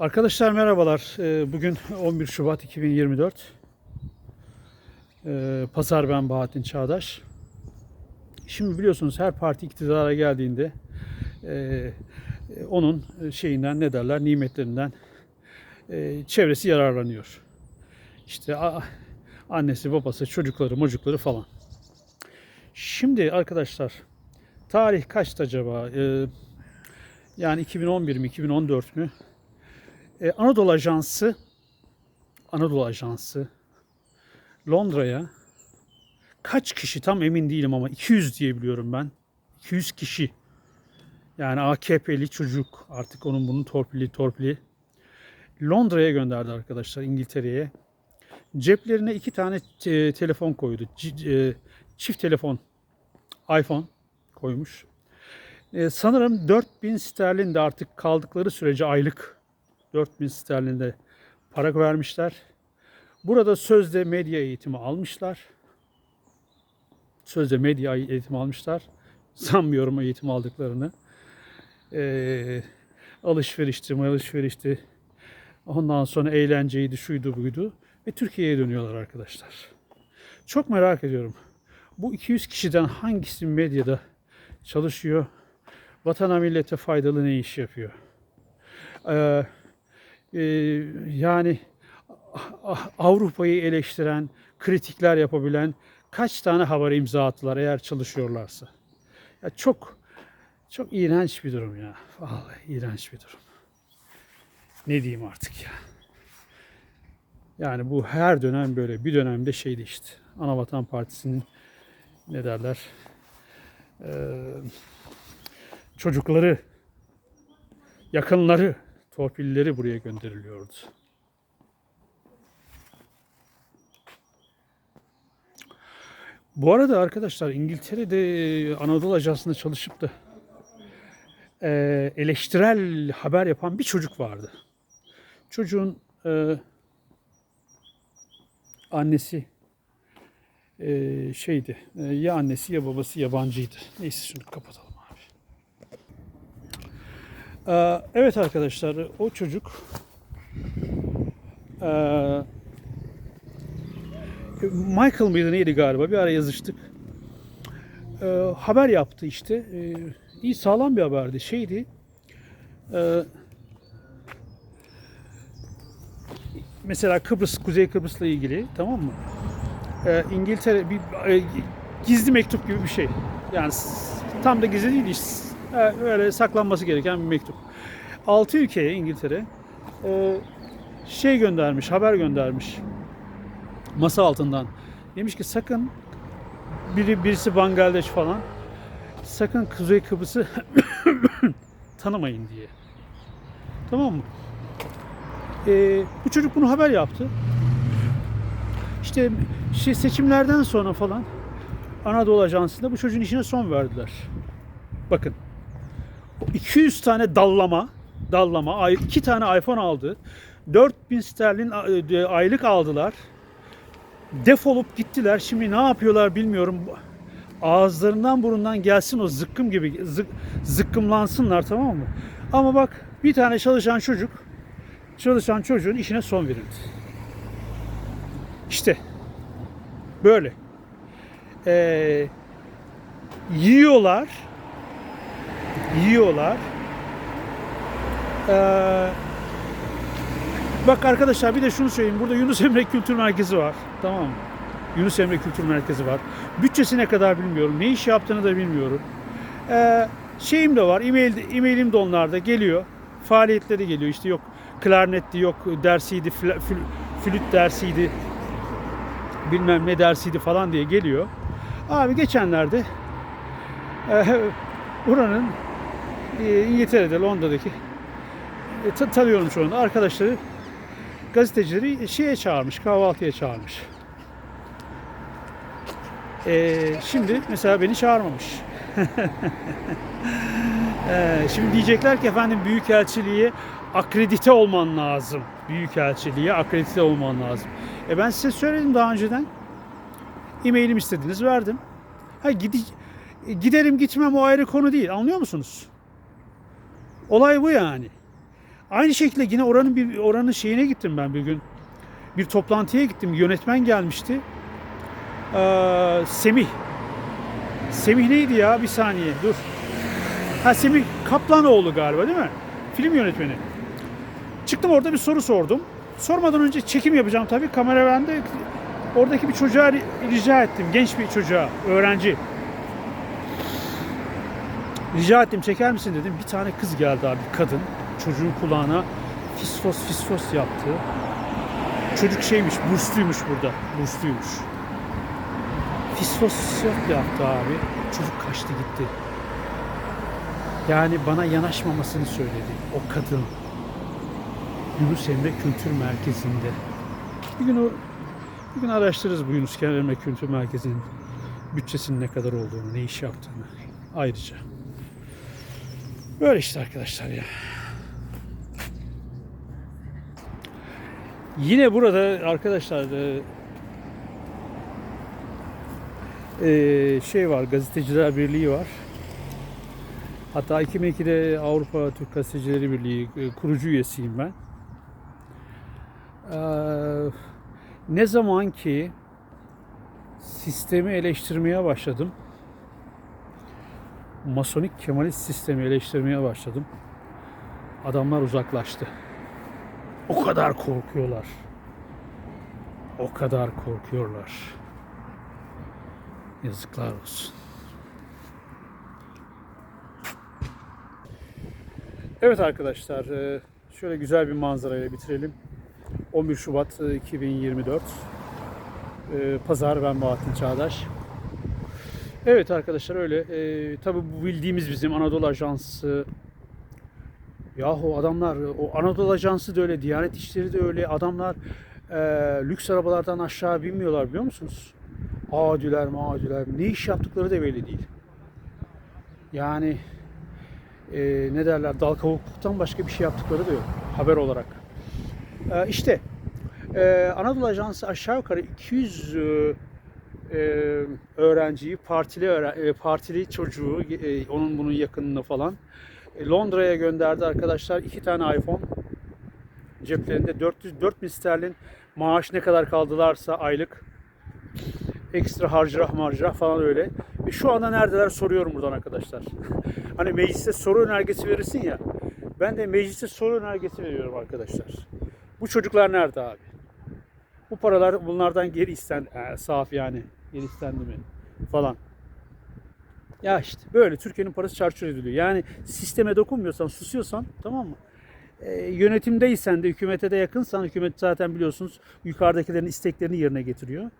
Arkadaşlar merhabalar. Ee, Bugün 11 Şubat 2024. Ee, Pazar ben Bahattin Çağdaş. Şimdi biliyorsunuz her parti iktidara geldiğinde e, onun şeyinden ne derler nimetlerinden e, çevresi yararlanıyor. İşte annesi, babası, çocukları, mocukları falan. Şimdi arkadaşlar tarih kaçtı acaba? Ee, yani 2011 mi, 2014 mü? Ee, Anadolu Ajansı Anadolu Ajansı Londra'ya kaç kişi tam emin değilim ama 200 diye biliyorum ben. 200 kişi. Yani AKP'li çocuk artık onun bunun torpili torpili Londra'ya gönderdi arkadaşlar İngiltere'ye. Ceplerine iki tane te- telefon koydu. C- e, çift telefon iPhone koymuş. E, sanırım 4000 sterlin de artık kaldıkları sürece aylık 4000 sterlinde para vermişler. Burada sözde medya eğitimi almışlar. Sözde medya eğitimi almışlar. Sanmıyorum eğitim aldıklarını. E, alışverişti, alışverişti. Ondan sonra eğlenceydi, şuydu buydu. Ve Türkiye'ye dönüyorlar arkadaşlar. Çok merak ediyorum. Bu 200 kişiden hangisi medyada çalışıyor? Vatana millete faydalı ne iş yapıyor? Ee, e, yani Avrupa'yı eleştiren, kritikler yapabilen kaç tane haber imza attılar eğer çalışıyorlarsa? Ya çok çok iğrenç bir durum ya. Vallahi iğrenç bir durum. Ne diyeyim artık ya. Yani bu her dönem böyle. Bir dönemde şeydi işte. Anavatan Partisi'nin ne derler? Ee, çocukları, yakınları, torpilleri buraya gönderiliyordu. Bu arada arkadaşlar İngiltere'de Anadolu Ajansı'nda çalışıp da e, eleştirel haber yapan bir çocuk vardı. Çocuğun e, annesi e, şeydi. e, ya annesi ya babası yabancıydı. Neyse şunu kapatalım. E, evet arkadaşlar o çocuk e, Michael mıydı neydi galiba bir ara yazıştık. E, haber yaptı işte. İyi sağlam bir haberdi. Şeydi. Mesela Kıbrıs, Kuzey Kıbrıs'la ilgili tamam mı? Ee, İngiltere bir e, gizli mektup gibi bir şey. Yani tam da gizli değil işte. Ee, öyle saklanması gereken bir mektup. Altı ülkeye İngiltere e, şey göndermiş, haber göndermiş. Masa altından. Demiş ki sakın biri birisi Bangladeş falan sakın Kuzey Kıbrıs'ı tanımayın diye. Tamam mı? Ee, bu çocuk bunu haber yaptı. İşte şey seçimlerden sonra falan Anadolu Ajansı'nda bu çocuğun işine son verdiler. Bakın. O 200 tane dallama, dallama, ay- iki tane iPhone aldı. 4000 sterlin e, aylık aldılar. Defolup gittiler. Şimdi ne yapıyorlar bilmiyorum. Ağızlarından burundan gelsin o zıkkım gibi zık, zıkkımlansınlar tamam mı? Ama bak bir tane çalışan çocuk çalışan çocuğun işine son verildi. İşte böyle. Ee, yiyorlar. Yiyorlar. Ee, bak arkadaşlar bir de şunu söyleyeyim. Burada Yunus Emre Kültür Merkezi var. Tamam? Yunus Emre Kültür Merkezi var. Bütçesi ne kadar bilmiyorum. Ne iş yaptığını da bilmiyorum. Ee, şeyim de var. E-mail, e-mailim de onlarda geliyor. Faaliyetleri geliyor. İşte yok klarnetti, yok dersiydi, fl- fl- flüt dersiydi, bilmem ne dersiydi falan diye geliyor. Abi geçenlerde e, buranın İngiltere'de, Londra'daki e, ta- tanıyorum şu anda arkadaşları gazetecileri şeye çağırmış, kahvaltıya çağırmış. E, şimdi mesela beni çağırmamış. E, şimdi diyecekler ki efendim Büyükelçiliğe akredite olman lazım. Büyükelçiliğe akredite olman lazım. E ben size söyledim daha önceden. E-mailim istediniz verdim. Ha gidi, giderim gitmem o ayrı konu değil. Anlıyor musunuz? Olay bu yani. Aynı şekilde yine oranın bir oranın şeyine gittim ben bir gün. Bir toplantıya gittim. Yönetmen gelmişti. Ee, Semih. Semih neydi ya? Bir saniye dur. Ha Semih Kaplanoğlu galiba değil mi? Film yönetmeni. Çıktım orada bir soru sordum. Sormadan önce çekim yapacağım tabii. Kamera bende. Oradaki bir çocuğa ri- rica ettim. Genç bir çocuğa, öğrenci. Rica ettim çeker misin dedim. Bir tane kız geldi abi kadın. Çocuğun kulağına fisfos fisfos yaptı. Çocuk şeymiş, bursluymuş burada. Bursluymuş. Fisfos yaptı abi. Çocuk kaçtı gitti. Yani bana yanaşmamasını söyledi. O kadın. Yunus Emre Kültür Merkezi'nde. Bir gün o bir gün araştırırız bu Yunus Emre Kültür Merkezi'nin bütçesinin ne kadar olduğunu, ne iş yaptığını ayrıca. Böyle işte arkadaşlar ya. Yine burada arkadaşlar e, e, şey var, Gazeteciler Birliği var. Hatta 2002'de Avrupa Türk Gazetecileri Birliği e, kurucu üyesiyim ben. Ne zaman ki sistemi eleştirmeye başladım, masonik Kemalist sistemi eleştirmeye başladım, adamlar uzaklaştı. O kadar korkuyorlar. O kadar korkuyorlar. Yazıklar olsun. Evet arkadaşlar, e, şöyle güzel bir manzarayla bitirelim. 11 Şubat e, 2024. E, Pazar ben Bahattin Çağdaş. Evet arkadaşlar öyle. E, tabii bu bildiğimiz bizim Anadolu Ajansı. Yahu adamlar o Anadolu Ajansı da öyle, Diyanet İşleri de öyle. Adamlar e, lüks arabalardan aşağı binmiyorlar biliyor musunuz? Adiler mağdüler ne iş yaptıkları da belli değil. Yani e, ne derler dal kavukluktan başka bir şey yaptıkları da yok haber olarak. E, işte e, Anadolu Ajansı aşağı yukarı 200 e, e, öğrenciyi partili öğre- e, partili çocuğu e, onun bunun yakınını falan e, Londra'ya gönderdi arkadaşlar. iki tane iPhone ceplerinde 400 4000 sterlin maaş ne kadar kaldılarsa aylık ekstra harcırah marcırah falan öyle. Ve şu anda neredeler soruyorum buradan arkadaşlar. hani mecliste soru önergesi verirsin ya. Ben de mecliste soru önergesi veriyorum arkadaşlar. Bu çocuklar nerede abi? Bu paralar bunlardan geri isten e, saf yani geri istendi mi falan. Ya işte böyle Türkiye'nin parası çarçur ediliyor. Yani sisteme dokunmuyorsan, susuyorsan tamam mı? E, yönetimdeysen de hükümete de yakınsan hükümet zaten biliyorsunuz yukarıdakilerin isteklerini yerine getiriyor.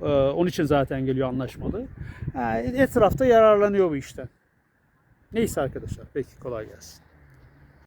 Ee, onun için zaten geliyor anlaşmalı. Ha, etrafta yararlanıyor bu işten. Neyse arkadaşlar. Peki kolay gelsin.